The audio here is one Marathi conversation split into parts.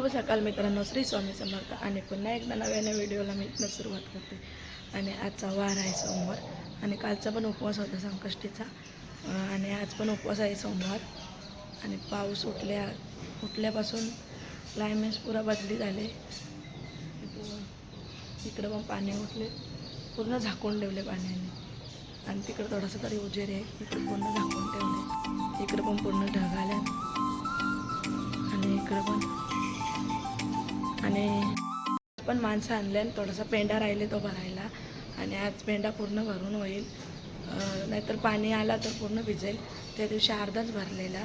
शुभ सकाळ मित्रांनो. श्री स्वामी समर्थ. आणि पुन्हा एकदा नव्याने व्हिडिओला मी इथनं सुरुवात करते. आणि आजचा वार आहे सोमवार. आणि कालचा पण उपवास होता संकष्टीचा. आणि आज पण उपवास आहे सोमवार. आणि पाऊस उठल्या उठल्यापासून क्लायमेट पुरा बदली झाले. इकडं पण पाणी उठले. पूर्ण झाकून ठेवले पाण्याने. आणि तिकडं थोडंसं तरी उजेर आहे. इकडं पूर्ण झाकून ठेवले. इकडं पण पूर्ण ढग आल्या आणि इकडं पण आणि पण माणसं आणल्यान थोडासा पेंडा राहिले तो भरायला. आणि आज पेंडा पूर्ण भरून होईल. नाहीतर पाणी आला तर पूर्ण भिजेल. त्या दिवशी अर्धाच भरलेला.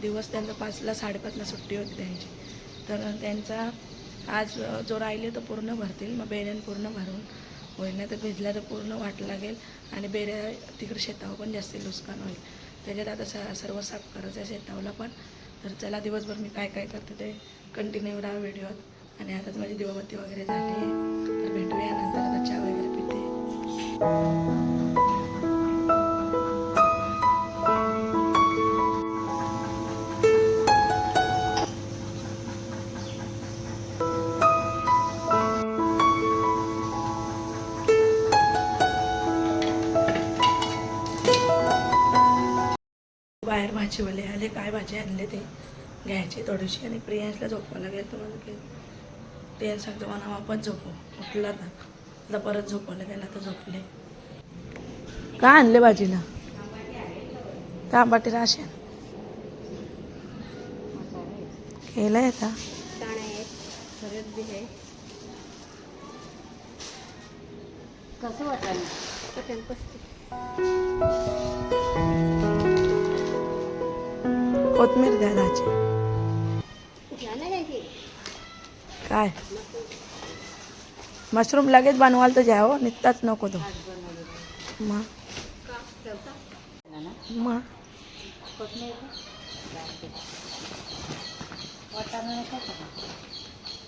दिवस त्यांचा पाचला साडेपाचला सुट्टी होती त्यांची. तर त्यांचा आज जो राहिले तो पूर्ण भरतील. मग बेऱ्यान पूर्ण भरून होईल. नाही तर भिजला तर पूर्ण वाट लागेल. आणि बेऱ्या तिकडे शेतावर पण जास्त नुकसान होईल. त्याच्यात आता स सर्व साफ करायचं आहे शेतावला पण. तर चला दिवसभर मी काय काय करते ते कंटिन्यू राहा व्हिडिओत. आणि आताच माझी दिवाबत्ती वगैरे झाली आहे तर भेटूया नंतर आता चहा वगैरे पिते. बाहेर भाजीवाले आले काय भाजी आणले ते? घ्यायची थोडीशी. आणि प्रियांशला झोपायला गेलं तर की प्रियांश सांगतो मला आपण झोपू. उठला तर. आता परत झोपायला गेला तर झोपले. काय आणले भाजीला? तांबाटी राशन केलं आहे. का कसं वाटायला? कोथमीर द्या राजी काय? मशरूम लगेच बनवाल तर घ्या हो निघताच नको तो. मग मग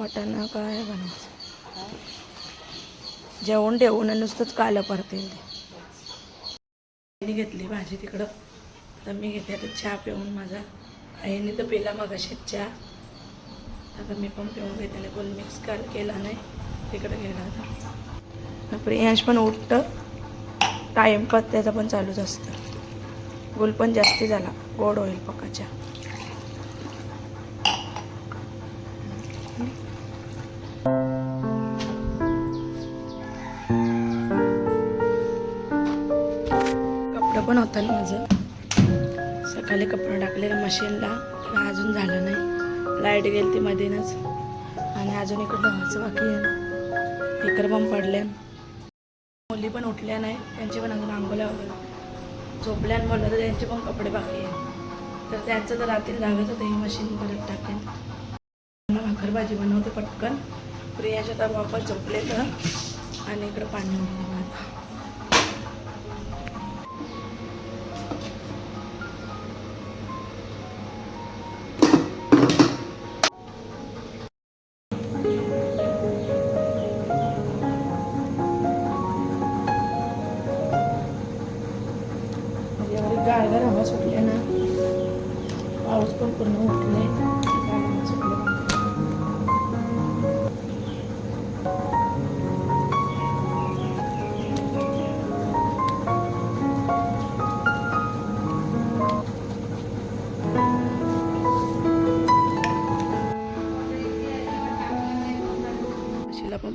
वाटाणा काय बनवायचं? जेवण ठेवून नुसतंच कालं परते मी घेतली भाजी तिकडं. तर मी घेते आता चहा पिऊन माझा. आईने तर पिला मग अशीच चहा. आता मी पण पिऊन घेते आणि कोण मिक्स काल केला नाही तिकडं गेला आता प्रियांश पण उठतं. टाईमपास त्याचा पण चालूच असतं. गुल पण जास्ती झाला. गोड होईल पकाच्या. कपडं पण होतं ना माझं. सकाळी कपडं टाकलेलं मशीनला अजून झालं नाही. लाइट गेली ती मधीनच. आणि अजून इकडं व्हायचं बाकी आहे. इकडं पण पडल्या मुली पण उठल्या नाही त्यांची पण अजून आंघोळ्या वगैरे झोपल्या आणि तर त्यांचे पण कपडे बाकी आहे तर त्यांचं तर रात्री लागत होतं. ही मशीन परत टाकेन. मला भाकर भाजी बनवते पटकन. प्रियाच्या तर वापर झोपले तर आणि इकडं पाणी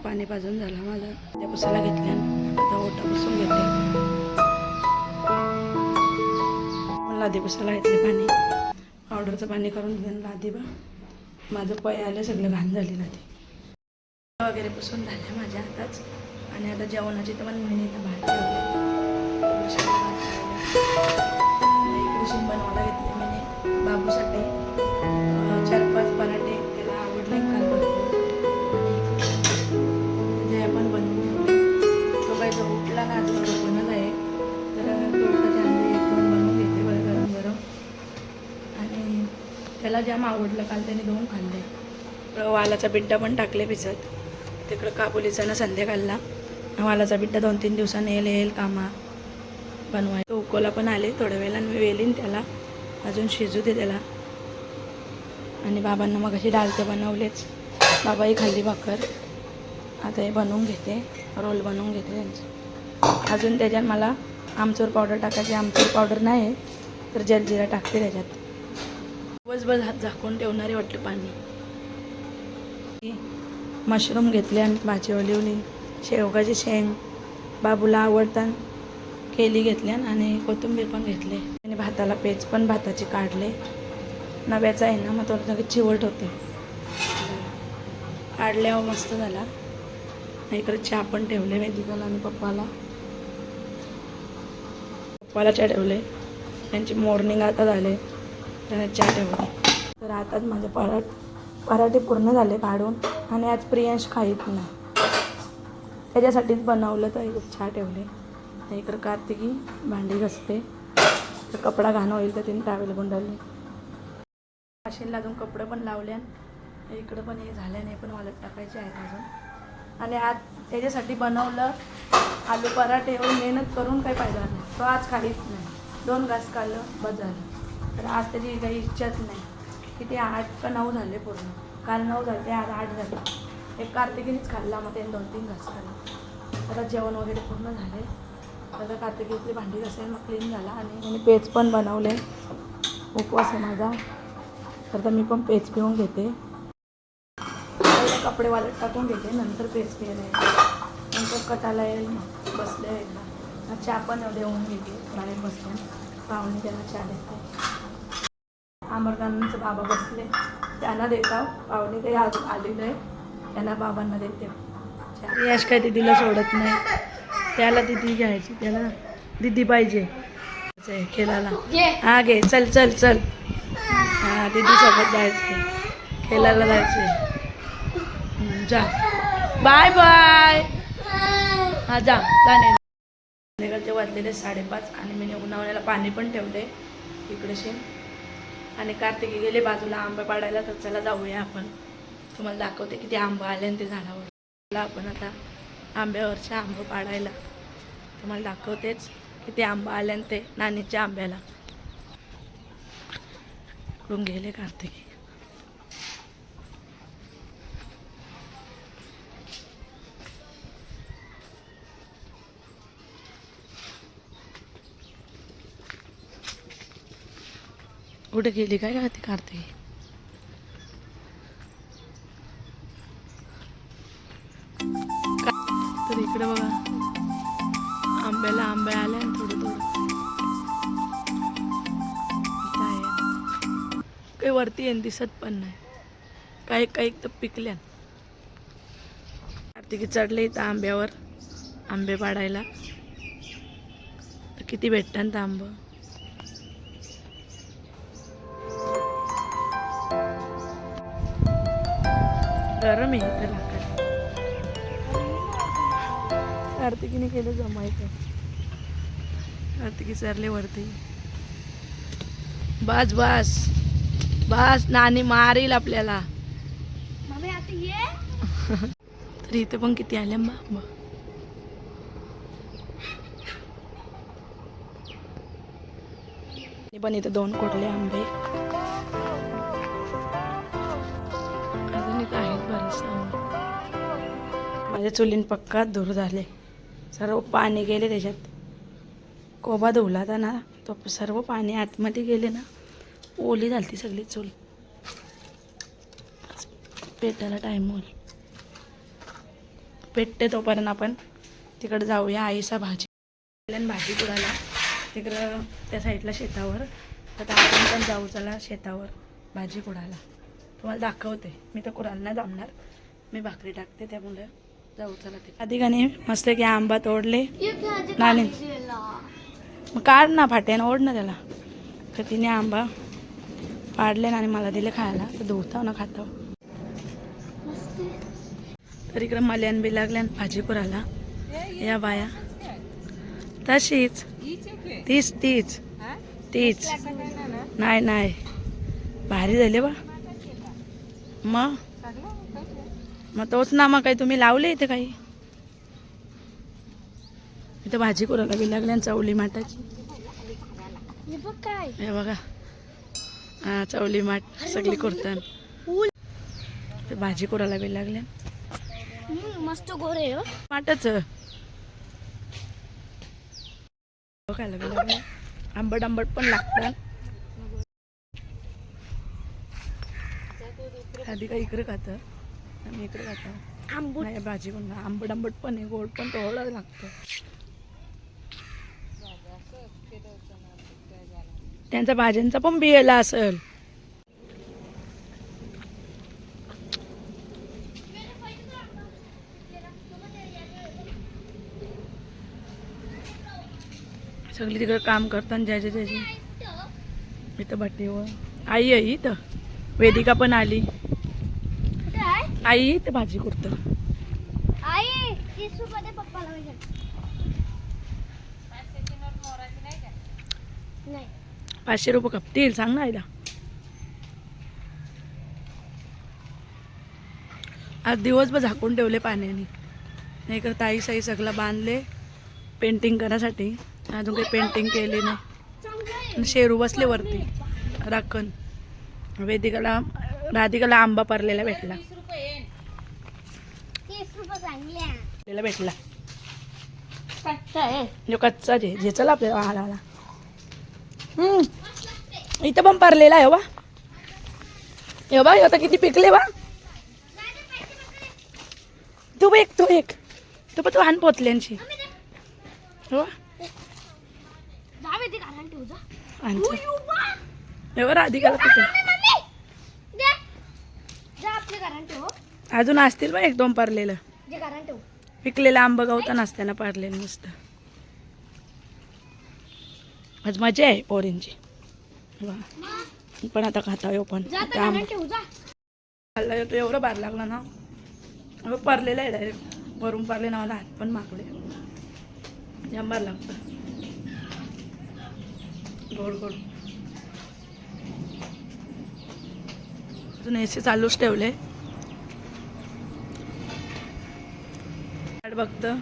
पाणी पाजून झालं माझं. त्या पुसाला घेतल्या आता ओटा पुसून घेते. लादी पुसायला घेतले पाणी. पावडरचं पाणी करून घेऊन लादी बा. माझं पय आलं सगळं घाण झाली लादी वगैरे पुसून झाल्या माझ्या हाताच. आणि आता जेवणाची तर मला मी भाजी भात इकडे बनवायला घेतली मी बाबूसाठी. जाम आवडलं काल त्याने दोन खाल्ले. वालाचा बिड्डा पण टाकले भिजत. तिकडं काबुलीचा ना संध्याकाळला. वालाचा बिड्डा दोन तीन दिवसांनी येईल येईल कामा. बनवाय उकोला पण आले थोड्या वेळेला मी वेलीन त्याला. अजून शिजू दे त्याला. आणि बाबांना मग अशी डालते बनवलेच. बाबाही खाल्ली भाकर. आता हे बनवून घेते. रोल बनवून घेते त्यांचे. अजून त्याच्यात मला आमचूर पावडर टाकायची. आमचूर पावडर नाही तर जलजिरा टाकते त्याच्यात. दिवसभर हात झाकून ठेवणारे वाटले पाणी. मशरूम घेतले आणि भाजी ओलिवली शेवगाची शेंग बाबूला आवडतात केली घेतल्या आणि कोथिंबीर पण घेतले. आणि भाताला पेज पण भाताचे काढले. नव्याचा आहे ना मग तो लगेच चिवट होते. काढल्यावर मस्त झाला. इकडे चहा पण ठेवले वेदिकाला आणि पप्पाला. पप्पाला चहा ठेवले. त्यांची मॉर्निंग आता झाले. चहा ठेवली तर आताच माझे पराठ पराठे पूर्ण झाले काढून आणि आज प्रियांश खाईत नाही. त्याच्यासाठीच बनवलं तर एक चहा ठेवले. इकडं कार्तिकी भांडी घसते. तर कपडा घाण होईल तर तिने ट्रॅव्हल गुंडाळले मशीनला अजून कपडे पण लावले इकडं पण हे झालं नाही पण वालत टाकायचे आहेत अजून. आणि आज त्याच्यासाठी बनवलं आलू पराठे मेहनत करून काही फायदा नाही. तो आज काहीच नाही. दोन घास खाल्लं बस झालं. तर आज त्याची काही इच्छाच नाही. किती आठ का नऊ झाले पूर्ण. काल नऊ झाले ते आज आठ झाले. एक कार्तिकीनेच खाल्ला मग त्याने दोन तीन घास खाल्ले. आता जेवण वगैरे पूर्ण झाले. आता कार्तिकीतली भांडी घासेल मग क्लीन झाला आणि मी पेज पण बनवले. उपवास आहे माझा. तर मी पण पेज पिऊन घेते. कपडे वालत टाकून घेते नंतर पेज पिणे नंतर कटाला येईल मग बसले एकदा. चहा पण देऊन घेते बाहेर बसून. पाहुणे त्यांना चहा देते. अमरकांचं बाबा बसले. त्यांना देता पाहुणे काही अजून आलेलं आहे त्यांना बाबांना देते. यश काय दिदीला सोडत नाही. त्याला दिदी घ्यायची. त्याला दिदी पाहिजे. खेळायला. हा घे. चल चल चल. हा दिदी सोबत जायचं खेळायला जायचं जा. Bye bye. हा जा. जाणे वाजलेले साडेपाच आणि मी उन्हाळ्याला पाणी पण ठेवले. इकडेशी आणि कार्तिकी गेले बाजूला आंबे पाडायला तर चला जाऊया आपण. तुम्हाला दाखवते किती आंबा आले आणि ते झाडावर. आपण आता आंब्यावरचे आंबे पाडायला. तुम्हाला दाखवतेच किती आंबा आले आणि ते नानीच्या आंब्याला. इकडून गेले कार्तिकी. कुठे गेली? काय का ती कार्तिकी तर इकडे बघा. आंब्याला आंबे आले आणि थोडं थोडं. काही वरती येईन दिसत पण नाही. काही काही तर पिकल्या. कार्तिकी चढले इथं आंब्यावर. आंबे पाडायला. तर किती भेटतात आंबं? गरम आहे इथं लाकड कार्तिकीने केलं जमायचं कार्तिकी चरले वरती. बस बस. बस नानी मारील आपल्याला. तर इथे पण किती आले आंबा आंबा आणि पण इथे दोन कोडले आंबे. माझे चुलीन पक्का दूर झाले. सर्व पाणी गेले त्याच्यात. कोबा धुवला होता ना तो सर्व पाणी आतमध्ये गेले ना ओली झाली ती सगळी चूल. पेटायला टाईम होईल. पेटते तोपर्यंत आपण. तिकडं जाऊया आईचा भाजी. भाजी कुडाला तिकडं त्या साईडला शेतावर. तर आपण पण जाऊ चला शेतावर भाजी कुडायला तुम्हाला दाखवते. मी तर कुडायला नाही जमणार मी भाकरी टाकते त्यामुळे. जाऊ चला ते आधी गाणी मस्त की आंबा तोडले. नाणी. मग काढ ना फाट्यानं ओढ ना त्याला. तर तिने आंबा पाडले ना आणि मला दिले खायला. तर धुवताव ना खाताव तर इकडं मल्यान बी लागल्या आणि भाजी कुराला या बाया. तशीच. तीच तीच. तीच. नाही नाही. भारी झाले बा. मग? मग तोच ना मग काही तुम्ही लावले इथे काही? इथं भाजी कुराला बी लागली आणि चवली माटाची हे बघा हा चवली माठ सगळी करतात ते भाजी कोरायला वेळ लागले मस्त गोरे हो. खायला वेळ लागले आंबट आंबट पण लागतात. आधी का इकडे खातं. आम्ही इकडे खातो आंबूट. नाही भाजी पण आंबट आंबट पण आहे गोड पण थोडं लागतं. त्यांचा भाज्यांचा पण बियाला असेल. सगळी तिकडे काम करतात ज्याचे त्याचे इथं भट्टीवर. आई आहे इथं. वेदिका पण आली. आई इथं भाजी करतं. आई पप्पाला पाचशे रुपये खपतील सांग ना आईला. आज दिवसभर झाकून ठेवले पाण्याने. नाही तर ताई साई सगळं बांधले पेंटिंग करायसाठी. अजून काही पेंटिंग केली नाही. शेरू बसले वरती. राखण. वेदिकाला राधिकाला आंबा परलेला भेटला. आपल्याला भेटला. कच्चा आहे. कच्चा जे जे चला आपल्याला. आला आला. इथं पण पारलेला आहे वा हे बा. आता किती पिकले वा तू एक तू एक. तू पण तू हान पोचल्यांची हो राधिकाला कुठे ठेव अजून असतील बा एक दोन पारलेलं. पिकलेलं आंबा गवता नसताना पारलेलं मस्त आज मजा आहे पोरींची. पण आता खाता येऊ पण. ठेवू जा. खाल्ला तो एवढं बार लागला ना. अगं पारलेला आहे डायरेक्ट वरून पारले ना मला हात पण मागले जाम बार लागतं. गोड गोड. अजून एसी चालूच ठेवले. बघतं.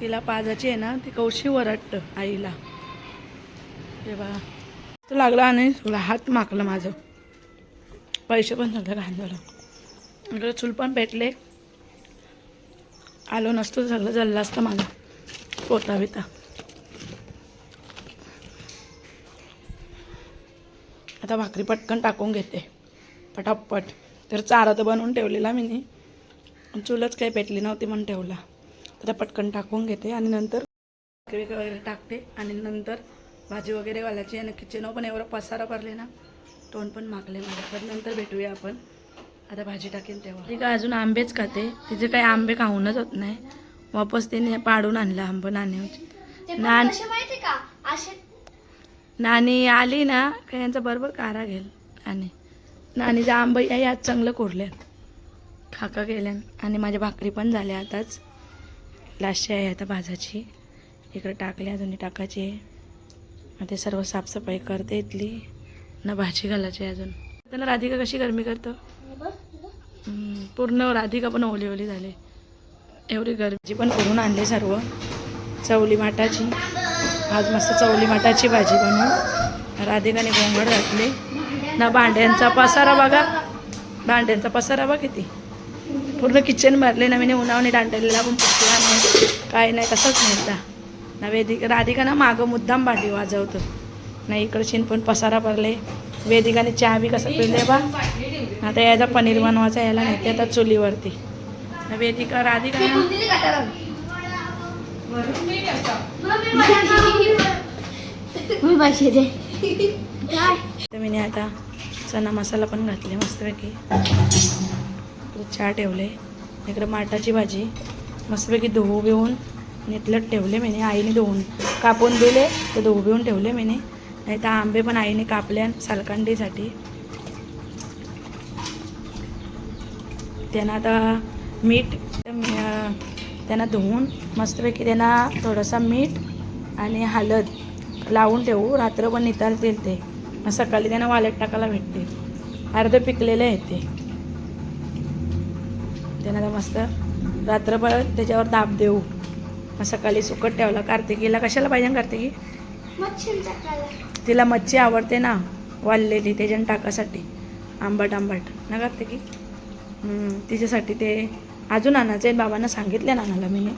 तिला पाजाची आहे ना ती कौशी वरटतं आईला. तेव्हा तो लागला आणि तुला हात माकलं माझं. पैसे पण सगळं घाण झालं इकडे चूल पण पेटले. आलो नसतो सगळं जल्लं असतं माझं. पोता बिता. आता भाकरी पटकन टाकून घेते. पटापट. तर चारा तर बनवून ठेवलेला मी. चूलच काही पेटली नव्हती म्हणून ठेवला. आता पटकन टाकून घेते आणि नंतर वगैरे टाकते. आणि नंतर भाजी वगैरे घालायची आणि किचनवर पण एवढं पसारा भरले ना तोंड पण मागले मला. तर नंतर भेटूया आपण. आता भाजी टाकेन तेव्हा. ती काय अजून आंबेच खाते. तिचे काही आंबे खाऊनच होत नाही. वापस तिने पाडून आणलं आंबं असे नानी आली ना का यांचा बरोबर कारा घेईल आणि नानीचा आंबा याही आज चांगलं कोरल्यात खाका गेल्यान आणि माझ्या भाकरी पण झाल्या आताच. लास्टची आहे आता भाजाची. इकडे टाकली अजून टाकायची. आहे मग ते सर्व साफसफाई करते इथली. ना भाजी घालायची अजून. त्यांना राधिका कशी गरमी करतो? पूर्ण राधिका पण ओली ओली झाली. एवढी गरमी पण करून आणली सर्व. चवली माटाची आज मस्त चवली माटाची भाजी बनवून राधिकाने गोंगड घातली. ना भांड्यांचा पसारा बघा. भांड्यांचा पसारा बघ किती. पूर्ण किचन भरले नवीन मी उन्हावणे दांडलेला पण पुसला नाही काय नाही तसंच मिळता ना वेदिका राधिका ना मागं मुद्दाम भांडी वाजवतो. नाही इकडशीन पण पसारा भरले वेदिकाने चहा बी कसं पिले बा. आता याचा पनीर बनवायचा याला नेते आता चुलीवरती. वेदिका राधिका. ना मी तर मी आता चना मसाला पण घातले मस्तपैकी. इकडे चहा ठेवले. इकडे माटाची भाजी. मस्तपैकी धुवू बिवून नेटलट ठेवले मी आईने धुवून कापून दिले ते धुवू बिवून ठेवले मी नाही तर आंबे पण आईने कापले सालकांडीसाठी. त्यांना आता मीठ त्यांना धुवून मस्तपैकी त्यांना थोडंसं मीठ आणि हळद लावून ठेवू. रात्र पण नितालतील ते मग सकाळी त्यांना वालट टाकायला भेटते. अर्धं पिकलेलं आहे ते. त्यांना मस्त रात्रभर त्याच्यावर दाब देऊ. मग सकाळी सुकट ठेवला. कार्तिकीला कशाला पाहिजे कार्तिकी? तिला मच्छी आवडते ना वाळलेली त्याच्यानं टाकासाठी. आंबट आंबट. ना करते की हम्म, तिच्यासाठी ते अजून आणायचं आहे. बाबांना सांगितले नानाला मी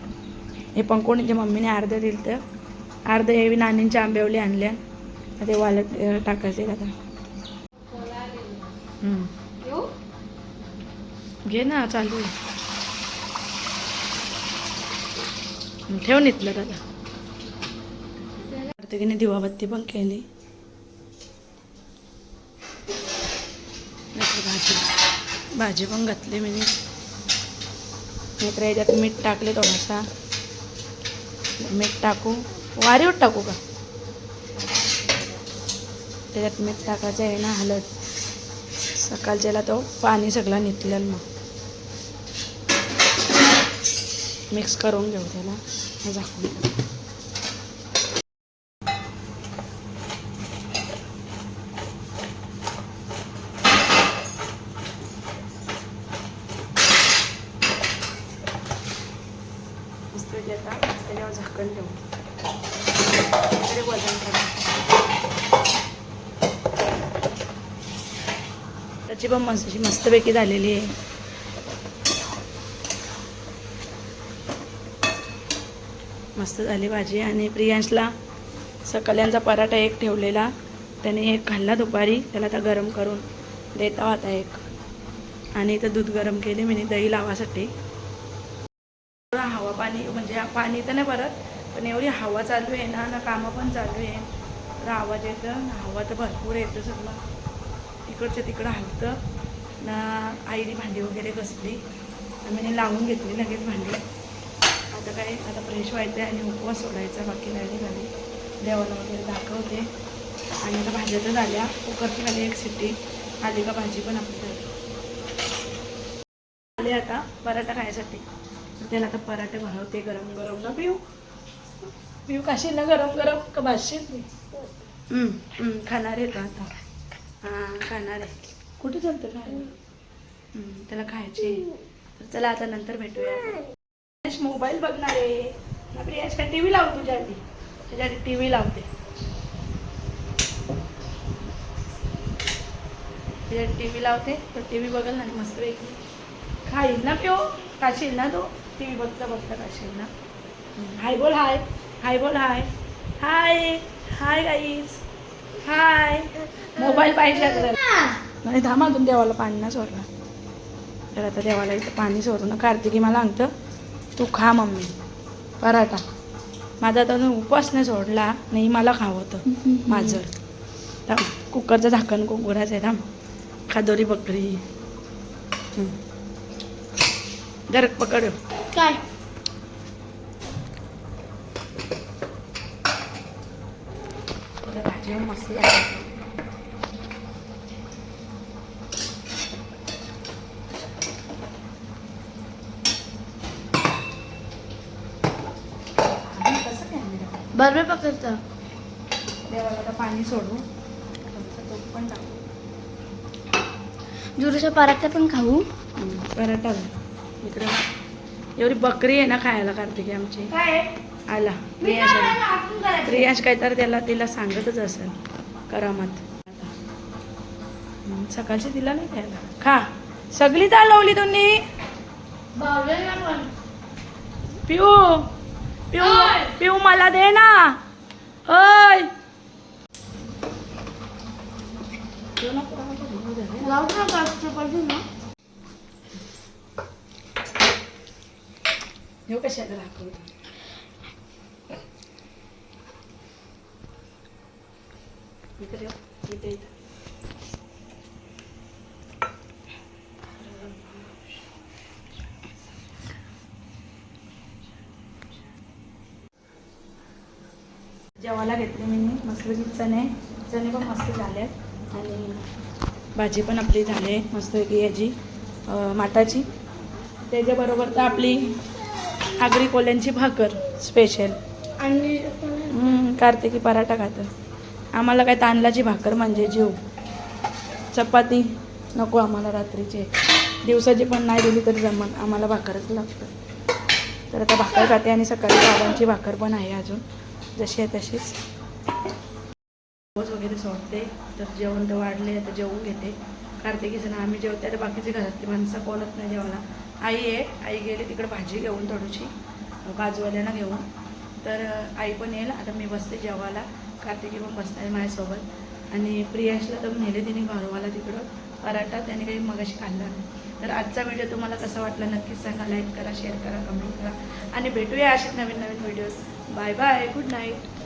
हे पण कोणीच्या मम्मीने अर्धे दिलं तर अर्धे हे नानींच्या आंब्यावली आणल्या. ते वालत टाकायचे आता. घे ना चालू आहे. ठेव नितलं दादा कार्तिकीने दिवाबत्ती पण केली. भाजी. भाजी पण घातली मी नाहीतर याच्यात मीठ टाकले थोडासा. मीठ टाकू. वारीवर टाकू का? त्याच्यात मीठ टाकायचं आहे ना हलत सकाळच्याला तो पाणी सगळं निघलेलं मग. मिक्स करून घेऊ त्याला. झाकून मस्त पैकी आता त्याच्यावर झाकण ठेवू. वजन करा त्याची पण मस्त अशी मस्तपैकी झालेली आहे. मस्त झाली भाजी आणि प्रियांशला सकाळ्यांचा पराठा एक ठेवलेला. त्याने एक खाल्ला दुपारी. त्याला आता गरम करून देता होता एक. आणि इथं दूध गरम केले. मी दही लावासाठी. हवा पाणी म्हणजे पाणी तर नाही परत पण एवढी हवा चालू आहे ना ना कामं पण चालू आहे. तर आवाज येतं हवा तर भरपूर येतं सगळं. इकडचं तिकडं हलतं. ना आईने भांडी वगैरे घसली. आम्ही लावून घेतली लगेच भांडी. आता काय आता फ्रेश व्हायचं आहे आणि उपवास सोडायचा बाकी राहिली झाली. देवाला वगैरे दाखवते. आणि आता भाज्या तर झाल्या. कुकरची खाली एक सिटी आली का भाजी पण आपली झाली आले आता पराठा खायसाठी. त्याला आता पराठे भरवते गरम गरम ना. पिऊ. पिऊ काशील ना गरम गरम? का भाजशील हम्म, खाणार आहे आता. हां खाणार आहे. कुठे चालतं खायला? त्याला खायचे. चला आता नंतर भेटूया मोबाईल बघणार आहे. ना प्रियांश काय टी व्ही लाव तुझ्या तुझ्यासाठी टी व्ही लावते. तुझ्यासाठी टी व्ही लावते तर टी व्ही बघल ना मस्त वेगळी खाईल ना पिओ. काशील ना तो? टी व्ही बघता बघता काशील ना हाय बोल हाय. हाय बोल हाय. हाय. Hi guys hi. मोबाईल पाहिजे आपल्याला. नाही थांबा तुम्ही देवाला पाणी ना सोडला तर आता देवाला इथं पाणी सोडू ना कार्तिकी मला सांगतं तू खा मम्मी. पराठा. माझा तर उपवास नाही सोडला नाही मला खावं होतं. माझं. थांब कुकरचं झाकण कुकराचं आहे थांब. खादोरी बकरी. जर पकड. काय? भाजी मस्त लागली. आणि कसं काय आणलं? देवाला आता पाणी सोडू. तूप पण टाकू. जुरूचा पराठा पण खाऊ. पराठा. इकडे एवढी बकरी आहे ना खायला कार्तिकी आमची. काय? आला. प्रियाश आला. प्रियांश काय तर त्याला तिला सांगतच असेल. करामत. सकाळची तिला नाही खायला. खा. सगळी चाल लावली तुम्ही पिऊ. पिऊ! पिऊ मला दे ना. होय पिऊ कशाला दाखवतो इकडे इथे इथे. जेवायला घेतले मी मस्तपैकी चणे चणे पण मस्त झाले. आणि भाजी पण आपली झाली आहे मस्तपैकी याची. माठाची. त्याच्याबरोबर तर आपली आगरी कोल्यांची भाकर स्पेशल आणि कार्तिकी पराठा खातं. आम्हाला काय तांदळाची भाकर म्हणजे जीव. चपाती नको आम्हाला रात्रीचे. दिवसाची पण नाही दिली तरी जमन. आम्हाला भाकरच लागतं. तर आता भाकर खाते आणि सकाळी बाबांची भाकर पण आहे अजून. जशी आहे तशीच. सोडते तर जेवण तर वाढले आता जेवून घेते. कार्तिकीचं ना आम्ही जेवते आता बाकीची घरातली माणसं कोणत नाही जेवायला. आई आहे आई गेली तिकडे भाजी घेऊन थोडीशी काजूवाल्यांना घेऊन. तर आई पण येईल आता मी बसते जेवायला. कार्तिकी पण बसणार आहे माझ्यासोबत. आणि प्रियाशला तर नेले तिने घरवाला तिकडं. पराठा त्याने काही मगाशी खाल्ला नाही. तर आजचा व्हिडिओ तुम्हाला कसा वाटला नक्कीच सांगा. लाईक करा शेअर करा कमेंट करा. आणि भेटूया असेच नवीन नवीन videos bye bye good night